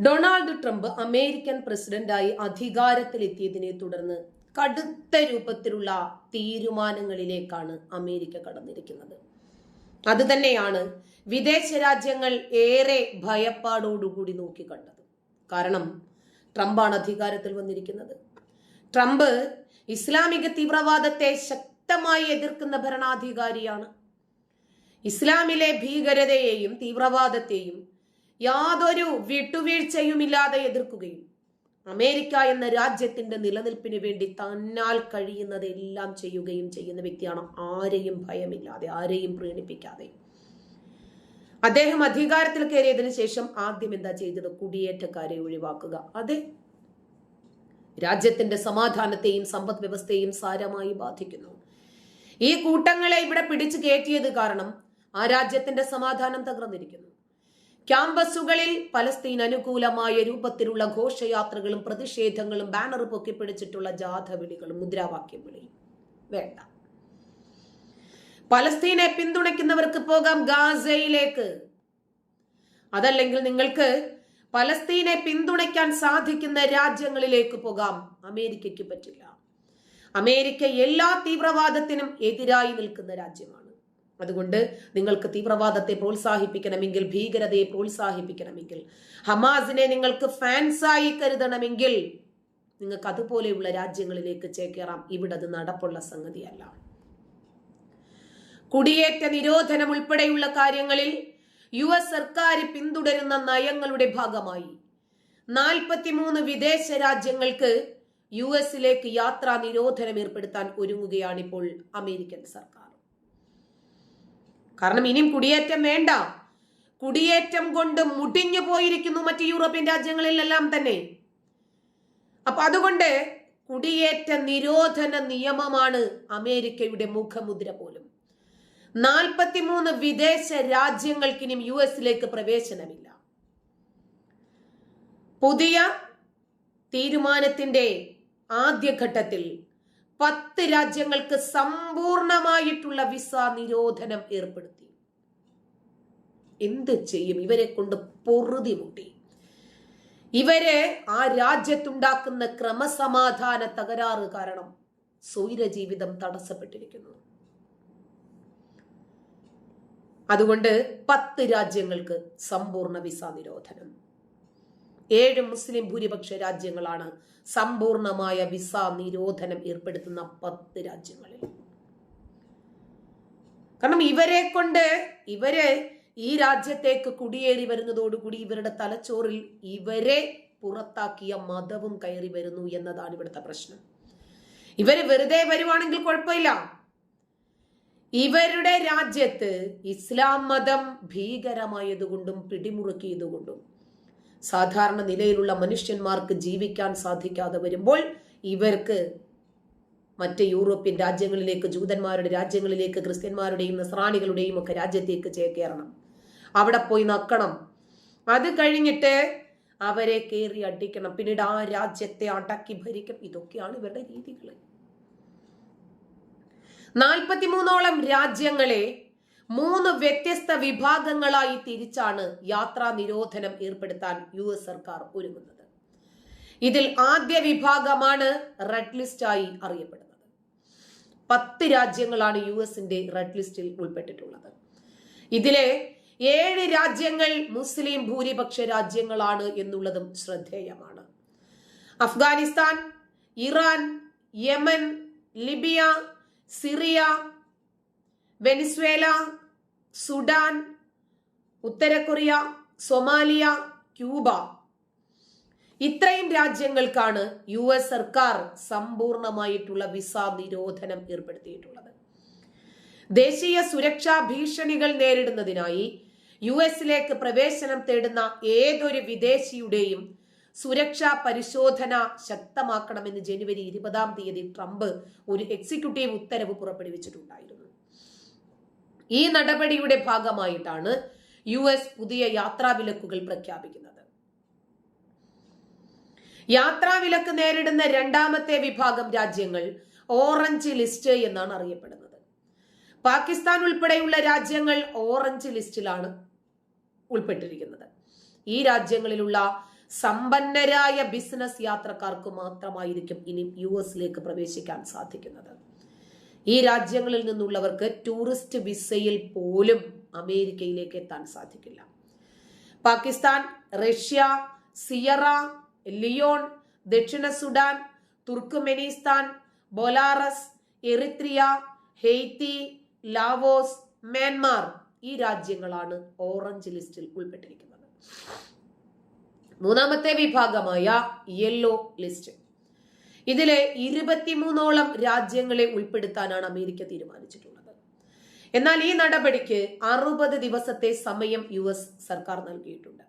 Donald Trump American പ്രസിഡന്റായി അധികാരത്തിലെത്തിയതിനെ തുടർന്ന് കടുത്ത രൂപത്തിലുള്ള തീരുമാനങ്ങളിലേക്കാണ് അമേരിക്ക കടന്നിരിക്കുന്നത്. അതുതന്നെയാണ് വിദേശ രാജ്യങ്ങൾ ഏറെ ഭയപ്പാടോടുകൂടി നോക്കിക്കണ്ടത്. കാരണം ട്രംപാണ് അധികാരത്തിൽ വന്നിരിക്കുന്നത്. ട്രംപ് ഇസ്ലാമിക തീവ്രവാദത്തെ ശക്തമായി എതിർക്കുന്ന ഭരണാധികാരിയാണ്. ഇസ്ലാമിലെ ഭീകരതയെയും തീവ്രവാദത്തെയും യാതൊരു വിട്ടുവീഴ്ചയുമില്ലാതെ എതിർക്കുകയും അമേരിക്ക എന്ന രാജ്യത്തിന്റെ നിലനിൽപ്പിന് വേണ്ടി തന്നാൽ കഴിയുന്നതെല്ലാം ചെയ്യുകയും ചെയ്യുന്ന വ്യക്തിയാണ് ആരെയും ഭയമില്ലാതെ ആരെയും പ്രീണിപ്പിക്കാതെ. അദ്ദേഹം അധികാരത്തിൽ കയറിയതിനു ശേഷം ആദ്യം എന്താ ചെയ്തത്? കുടിയേറ്റക്കാരെ ഒഴിവാക്കുക. അതെ. രാജ്യത്തിന്റെ സമാധാനത്തെയും സമ്പദ് വ്യവസ്ഥയെയും സാരമായി ബാധിക്കുന്നു. ഈ കൂട്ടങ്ങളെ ഇവിടെ പിടിച്ചു കയറ്റിയത് കാരണം ആ രാജ്യത്തിന്റെ സമാധാനം തകർന്നിരിക്കുന്നു. ക്യാമ്പസുകളിൽ പലസ്തീൻ അനുകൂലമായ രൂപത്തിലുള്ള ഘോഷയാത്രകളും പ്രതിഷേധങ്ങളും ബാനർ പൊക്കിപ്പിടിച്ചിട്ടുള്ള ജാഥ വിളികളും മുദ്രാവാക്യം വിളിയും വേണ്ട. പലസ്തീനെ പിന്തുണയ്ക്കുന്നവർക്ക് പോകാം ഗാസയിലേക്ക്. അതല്ലെങ്കിൽ നിങ്ങൾക്ക് പലസ്തീനെ പിന്തുണയ്ക്കാൻ സാധിക്കുന്ന രാജ്യങ്ങളിലേക്ക് പോകാം. അമേരിക്കയ്ക്ക് പറ്റില്ല. അമേരിക്ക എല്ലാ തീവ്രവാദത്തിനും എതിരായി നിൽക്കുന്ന രാജ്യമാണ്. അതുകൊണ്ട് നിങ്ങൾക്ക് തീവ്രവാദത്തെ പ്രോത്സാഹിപ്പിക്കണമെങ്കിൽ ഭീകരതയെ പ്രോത്സാഹിപ്പിക്കണമെങ്കിൽ ഹമാസിനെ നിങ്ങൾക്ക് ഫാൻസായി കരുതണമെങ്കിൽ നിങ്ങൾക്ക് അതുപോലെയുള്ള രാജ്യങ്ങളിലേക്ക് ചേക്കേറാം. ഇവിടെ അത് നടപ്പുള്ള സംഗതിയല്ല. കുടിയേറ്റ നിരോധനം ഉൾപ്പെടെയുള്ള കാര്യങ്ങളിൽ യു എസ് സർക്കാർ പിന്തുടരുന്ന നയങ്ങളുടെ ഭാഗമായി നാൽപ്പത്തിമൂന്ന് വിദേശ രാജ്യങ്ങൾക്ക് യു എസിലേക്ക് യാത്രാ നിരോധനം ഏർപ്പെടുത്താൻ ഒരുങ്ങുകയാണിപ്പോൾ അമേരിക്കൻ സർക്കാർ. കാരണം ഇനിയും കുടിയേറ്റം വേണ്ട. കുടിയേറ്റം കൊണ്ട് മുടിഞ്ഞു പോയിരിക്കുന്നു മറ്റ് യൂറോപ്യൻ രാജ്യങ്ങളിലെല്ലാം തന്നെ. അപ്പൊ അതുകൊണ്ട് കുടിയേറ്റ നിരോധന നിയമമാണ് അമേരിക്കയുടെ മുഖമുദ്ര പോലും. നാൽപ്പത്തിമൂന്ന് വിദേശ രാജ്യങ്ങൾക്കിനും യു എസിലേക്ക് പ്രവേശനമില്ല. പുതിയ തീരുമാനത്തിന്റെ ആദ്യഘട്ടത്തിൽ പത്ത് രാജ്യങ്ങൾക്ക് സമ്പൂർണമായിട്ടുള്ള വിസ നിരോധനം ഏർപ്പെടുത്തി. എന്ത് ചെയ്യും? ഇവരെ കൊണ്ട് പൊറുതി മുട്ടി. ഇവരെ ആ രാജ്യത്തുണ്ടാക്കുന്ന ക്രമസമാധാന തകരാറ് കാരണം സ്വൈരജീവിതം തടസ്സപ്പെട്ടിരിക്കുന്നു. അതുകൊണ്ട് പത്ത് രാജ്യങ്ങൾക്ക് സമ്പൂർണ വിസ നിരോധനം. ഏഴ് മുസ്ലിം ഭൂരിപക്ഷ രാജ്യങ്ങളാണ് സമ്പൂർണമായ വിസ നിരോധനം ഏർപ്പെടുത്തുന്ന പത്ത് രാജ്യങ്ങളിൽ. കാരണം ഇവരെ കൊണ്ട് ഇവരെ ഈ രാജ്യത്തേക്ക് കുടിയേറി വരുന്നതോടുകൂടി ഇവരുടെ തലച്ചോറിൽ ഇവരെ പുറത്താക്കിയ മതവും കയറി വരുന്നു എന്നതാണ് ഇവിടുത്തെ പ്രശ്നം. ഇവർ വെറുതെ വരുവാണെങ്കിൽ കുഴപ്പമില്ല. ഇവരുടെ രാജ്യത്ത് ഇസ്ലാം മതം ഭീകരമായതുകൊണ്ടും പിടിമുറുക്കിയതുകൊണ്ടും സാധാരണ നിലയിലുള്ള മനുഷ്യന്മാർക്ക് ജീവിക്കാൻ സാധിക്കാതെ വരുമ്പോൾ ഇവർക്ക് മറ്റ് യൂറോപ്യൻ രാജ്യങ്ങളിലേക്ക് ജൂതന്മാരുടെ രാജ്യങ്ങളിലേക്ക് ക്രിസ്ത്യന്മാരുടെയും നസ്രാണികളുടെയും ഒക്കെ രാജ്യത്തേക്ക് ചേക്കേറണം അവിടെ പോയി നക്കണം. അത് കഴിഞ്ഞിട്ട് അവരെ കയറി അടിക്കണം. പിന്നീട് ആ രാജ്യത്തെ അടക്കി ഭരിക്കും. ഇതൊക്കെയാണ് ഇവരുടെ രീതികൾ നാൽപ്പത്തിമൂന്നോളം രാജ്യങ്ങളെ മൂന്ന് വ്യത്യസ്ത വിഭാഗങ്ങളായി തിരിച്ചാണ് യാത്രാ നിരോധനം ഏർപ്പെടുത്താൻ യു എസ് സർക്കാർ ഒരുങ്ങുന്നത്. ഇതിൽ ആദ്യ വിഭാഗമാണ് റെഡ് ലിസ്റ്റായി അറിയപ്പെടുന്നത്. പത്ത് രാജ്യങ്ങളാണ് യു എസിന്റെ റെഡ് ലിസ്റ്റിൽ ഉൾപ്പെട്ടിട്ടുള്ളത്. ഇതിലെ ഏഴ് രാജ്യങ്ങൾ മുസ്ലിം ഭൂരിപക്ഷ രാജ്യങ്ങളാണ് എന്നുള്ളതും ശ്രദ്ധേയമാണ്. Afghanistan Iran Yemen Libya Syria Venezuela Sudan ഉത്തര കൊറിയ സൊമാലിയ ക്യൂബ. ഇത്രയും രാജ്യങ്ങൾക്കാണ് യു എസ് സർക്കാർ സമ്പൂർണമായിട്ടുള്ള വിസ നിരോധനം ഏർപ്പെടുത്തിയിട്ടുള്ളത്. ദേശീയ സുരക്ഷാ ഭീഷണികൾ നേരിടുന്നതിനായി യു എസിലേക്ക് പ്രവേശനം തേടുന്ന ഏതൊരു വിദേശിയുടെയും സുരക്ഷാ പരിശോധന ശക്തമാക്കണമെന്ന് ജനുവരി ഇരുപതാം തീയതി ട്രംപ് ഒരു എക്സിക്യൂട്ടീവ് ഉത്തരവ് പുറപ്പെടുവിച്ചിട്ടുണ്ടായിരുന്നു. ഈ നടപടിയുടെ ഭാഗമായിട്ടാണ് യു എസ് പുതിയ യാത്രാ വിലക്കുകൾ പ്രഖ്യാപിക്കുന്നത്. യാത്രാ വിലക്ക് നേരിടുന്ന രണ്ടാമത്തെ വിഭാഗം രാജ്യങ്ങൾ ഓറഞ്ച് ലിസ്റ്റ് എന്നാണ് അറിയപ്പെടുന്നത്. പാകിസ്ഥാൻ ഉൾപ്പെടെയുള്ള രാജ്യങ്ങൾ ഓറഞ്ച് ലിസ്റ്റിലാണ് ഉൾപ്പെട്ടിരിക്കുന്നത്. ഈ രാജ്യങ്ങളിലുള്ള സമ്പന്നരായ ബിസിനസ് യാത്രക്കാർക്ക് മാത്രമായിരിക്കും ഇനി യു എസിലേക്ക് പ്രവേശിക്കാൻ സാധിക്കുന്നത്. ഈ രാജ്യങ്ങളിൽ നിന്നുള്ളവർക്ക് ടൂറിസ്റ്റ് വിസയിൽ പോലും അമേരിക്കയിലേക്ക് എത്താൻ സാധിക്കില്ല. പാകിസ്ഥാൻ റഷ്യ സിയറ ലിയോൺ ദക്ഷിണ Sudan Turkmenistan Belarus Eritrea Haiti Laos Myanmar ഈ രാജ്യങ്ങളാണ് ഓറഞ്ച് ലിസ്റ്റിൽ ഉൾപ്പെട്ടിരിക്കുന്നത്. മൂന്നാമത്തെ വിഭാഗമായ യെല്ലോ ലിസ്റ്റ് ഇതിലെ ഇരുപത്തിമൂന്നോളം രാജ്യങ്ങളെ ഉൾപ്പെടുത്താനാണ് അമേരിക്ക തീരുമാനിച്ചിട്ടുള്ളത്. എന്നാൽ ഈ നടപടിക്ക് അറുപത് ദിവസത്തെ സമയം യു എസ് സർക്കാർ നൽകിയിട്ടുണ്ട്.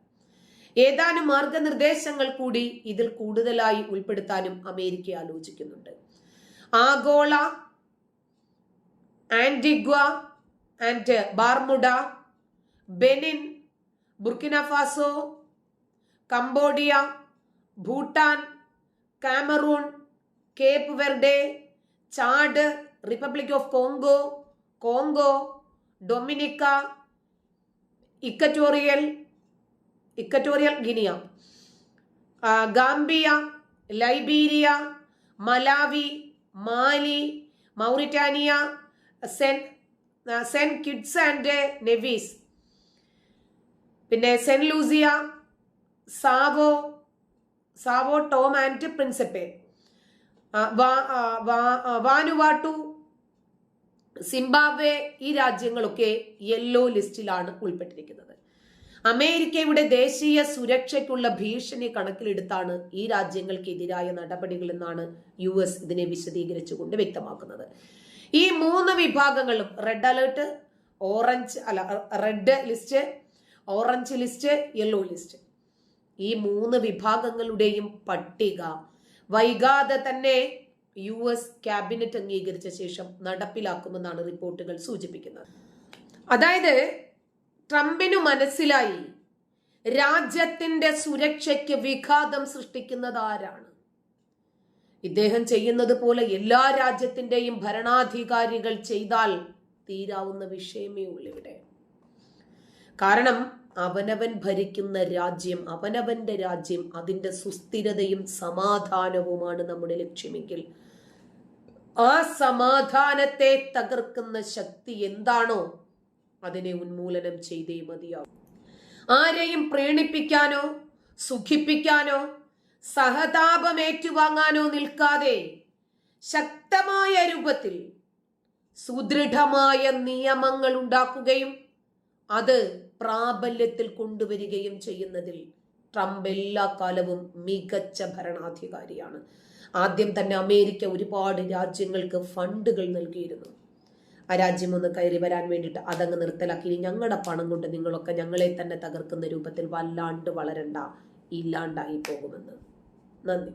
ഏതാനും മാർഗനിർദ്ദേശങ്ങൾ കൂടി ഇതിൽ കൂടുതലായി ഉൾപ്പെടുത്താനും അമേരിക്ക ആലോചിക്കുന്നുണ്ട്. ആഗോള Antigua and Bermuda Benin Burkina Faso Cambodia Bhutan Cameroon Cape Verde Chad Republic of Congo Congo Dominica Equatorial Equatorial Guinea Gambia Liberia Malawi Mali Mauritania Saint Saint Kitts and Nevis പിന്നെ Saint Lucia Sao Sao Tome and Principe. Vanuatu Zimbabwe ഈ രാജ്യങ്ങളൊക്കെ yellow ലിസ്റ്റിലാണ് ഉൾപ്പെട്ടിരിക്കുന്നത്. അമേരിക്കയുടെ ദേശീയ സുരക്ഷയ്ക്കുള്ള ഭീഷണി കണക്കിലെടുത്താണ് ഈ രാജ്യങ്ങൾക്കെതിരായ നടപടികൾ എന്നാണ് യു എസ് ഇതിനെ വിശദീകരിച്ചുകൊണ്ട് വ്യക്തമാക്കുന്നത്. ഈ മൂന്ന് വിഭാഗങ്ങളും റെഡ് അലേർട്ട് ഓറഞ്ച് അല്ല red list orange list yellow list. ഈ മൂന്ന് വിഭാഗങ്ങളുടെയും പട്ടിക വൈകാതെ തന്നെ യു എസ് ക്യാബിനറ്റ് അംഗീകരിച്ച ശേഷം നടപ്പിലാക്കുമെന്നാണ് റിപ്പോർട്ടുകൾ സൂചിപ്പിക്കുന്നത്. അതായത് ട്രംപിനു മനസ്സിലായി രാജ്യത്തിന്റെ സുരക്ഷയ്ക്ക് വിഘാതം സൃഷ്ടിക്കുന്നത് ആരാണ്? ഇദ്ദേഹം ചെയ്യുന്നത് പോലെ എല്ലാ രാജ്യത്തിന്റെയും ഭരണാധികാരികൾ ചെയ്താൽ തീരാവുന്ന വിഷയമേ ഉള്ളൂ ഇവിടെ. കാരണം അവനവൻ ഭരിക്കുന്ന രാജ്യം അവനവന്റെ രാജ്യം അതിന്റെ സുസ്ഥിരതയും സമാധാനവുമാണ് നമ്മുടെ ലക്ഷ്യമെങ്കിൽ. ആ സമാധാനത്തെ തകർക്കുന്ന ശക്തി എന്താണോ അതിനെ ഉന്മൂലനം ചെയ്തേ മതിയാവും. ആരെയും പ്രീണിപ്പിക്കാനോ സുഖിപ്പിക്കാനോ സഹതാപം ഏറ്റുവാങ്ങാനോ നിൽക്കാതെ ശക്തമായ രൂപത്തിൽ സുദൃഢമായ നിയമങ്ങൾ ഉണ്ടാക്കുകയും അത് പ്രാബല്യത്തിൽ കൊണ്ടുവരികയും ചെയ്യുന്നതിൽ ട്രംപ് എല്ലാ കാലവും മികച്ച ഭരണാധികാരിയാണ്. ആദ്യം തന്നെ അമേരിക്ക ഒരുപാട് രാജ്യങ്ങൾക്ക് ഫണ്ടുകൾ നൽകിയിരുന്നു. ആ രാജ്യം ഒന്ന് കയറി വരാൻ വേണ്ടിയിട്ട് അതങ്ങ് നിർത്തലാക്കി. ഞങ്ങളുടെ പണം കൊണ്ട് നിങ്ങളൊക്കെ ഞങ്ങളെ തന്നെ തകർക്കുന്ന രൂപത്തിൽ വല്ലാണ്ട് വളരണ്ട ഇല്ലാണ്ടായി പോകുമെന്ന്. നന്ദി.